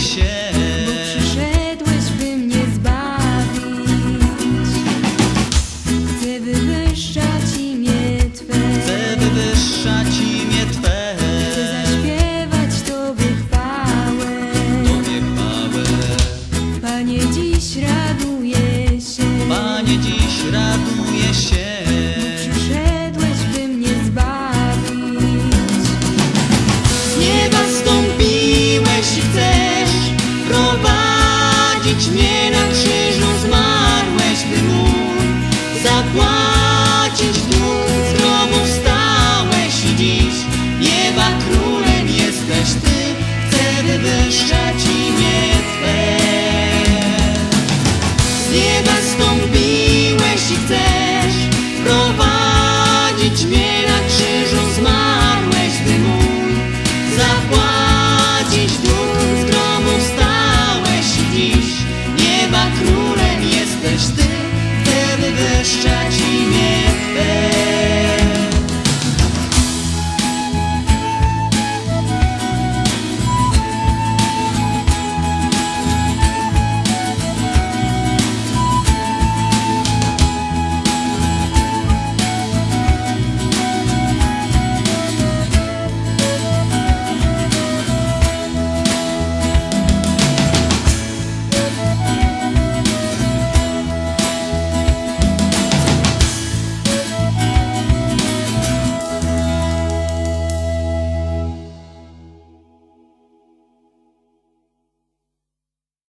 Share. krzyżu zmarłeś, by mu zapłacić dług. Znowu wstałeś i dziś nieba królem jesteś Ty. Chcę wywyższać imię Twe. Z nieba